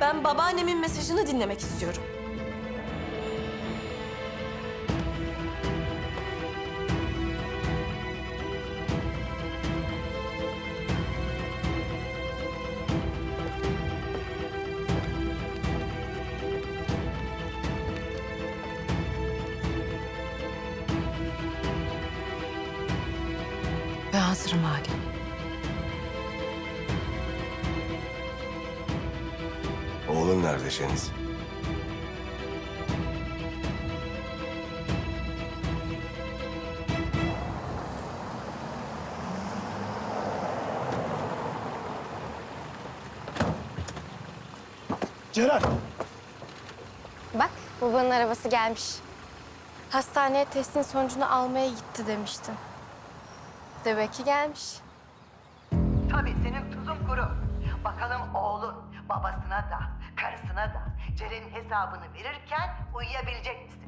Ben babaannemin mesajını dinlemek istiyorum. Ben hazırım Hale. Oğlum nerede Şeniz? Ceren! Bak babanın arabası gelmiş. Hastaneye testin sonucunu almaya gitti demiştin. Demek ki gelmiş. Tabii senin tuzun kuru. Bakalım oğlun babasına da, karısına da Ceren'in hesabını verirken uyuyabilecek misin?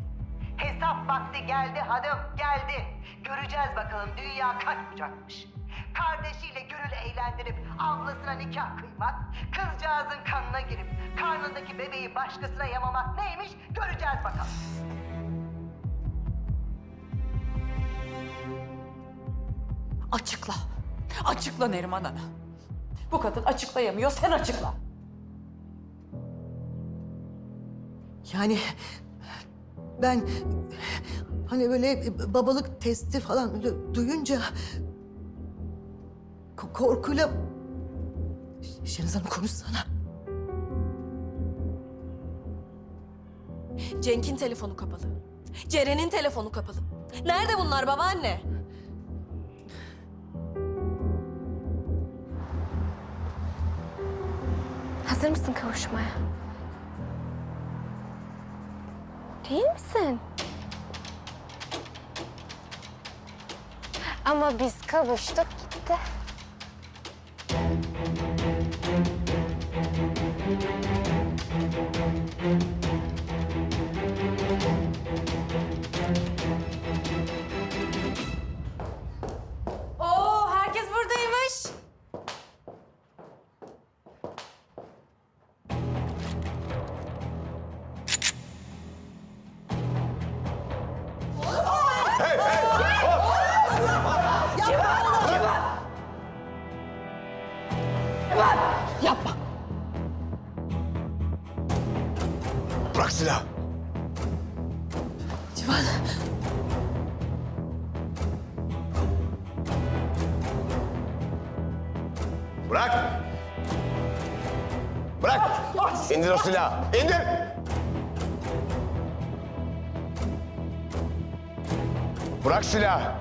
Hesap vakti geldi hanım, geldi. Göreceğiz bakalım dünya kaç. Kardeşiyle Gürül eğlendirip ablasına nikah kıymak, kızcağızın kanına girip karnındaki bebeği başkasına yamamak neymiş göreceğiz bakalım. Açıkla. Açıkla Neriman Ana. Bu kadın açıklayamıyor, sen açıkla. Yani ben hani böyle babalık testi falan öyle duyunca ko- korkuyla Şeniz Hanım konuşsana. Cenk'in telefonu kapalı. Ceren'in telefonu kapalı. Nerede bunlar babaanne? Hazır mısın kavuşmaya? Değil misin? Ama biz kavuştuk gitti. Silahı. Civan Bırak. Bırak. İndir o silahı. İndir. Bırak silahı.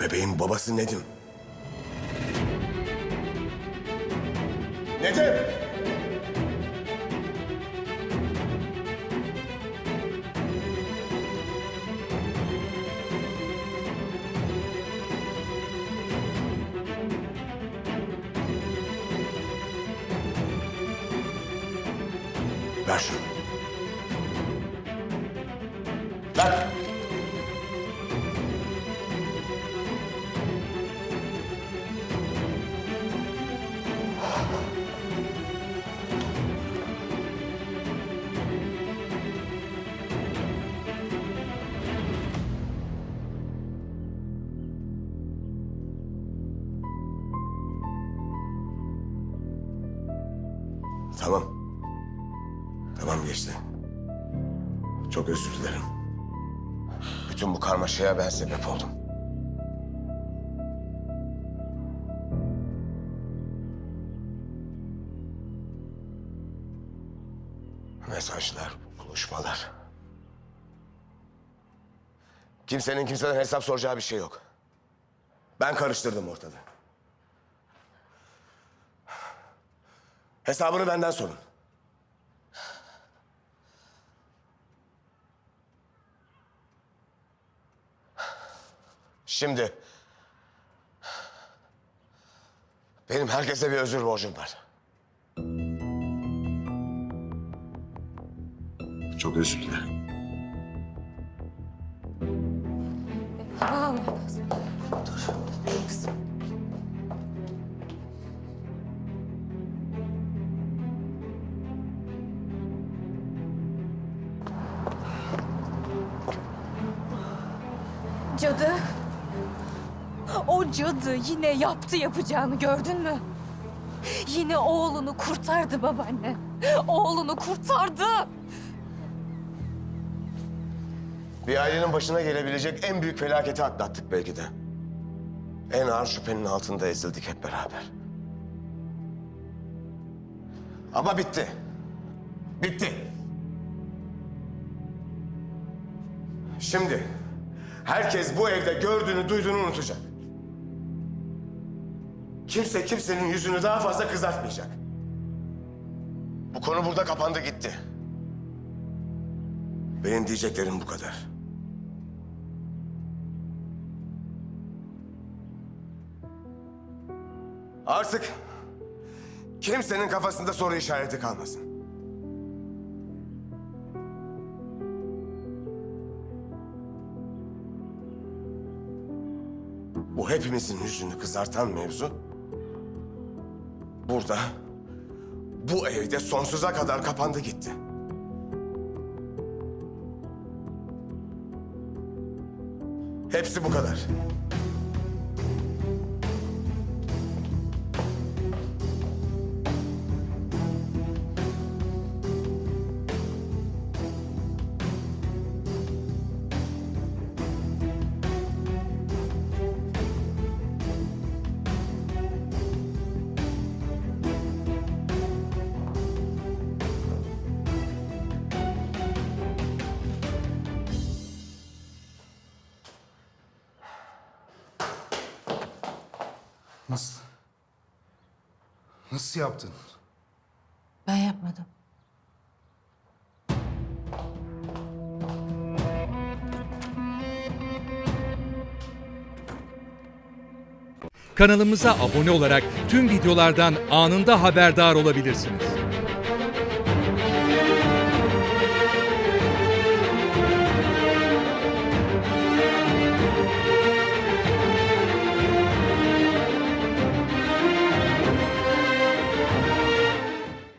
Bebeğin babası Nedim. Nedim! Ver şunu. Ver. Tamam. Geçti. Çok özür dilerim. Bütün bu karmaşaya ben sebep oldum. Mesajlar, buluşmalar. Kimsenin kimseden hesap soracağı bir şey yok. Ben karıştırdım ortalığı. Hesabını benden sorun. Şimdi Benim herkese bir özür borcum var. Çok özür dilerim. Cadı. O cadı yine yaptı yapacağını gördün mü? Yine oğlunu kurtardı babaanne. Oğlunu kurtardı. Bir ailenin başına gelebilecek en büyük felaketi atlattık belki de. En ağır şüphenin altında ezildik hep beraber. Ama bitti. Bitti. Şimdi herkes bu evde gördüğünü duyduğunu unutacak. Kimse kimsenin yüzünü daha fazla kızartmayacak. Bu konu burada kapandı gitti. Benim diyeceklerim bu kadar. Artık kimsenin kafasında soru işareti kalmasın. Bu hepimizin yüzünü kızartan mevzu burada, bu evde sonsuza kadar kapandı gitti. Hepsi bu kadar. Nasıl? Nasıl yaptın? Ben yapmadım. Kanalımıza abone olarak tüm videolardan anında haberdar olabilirsiniz.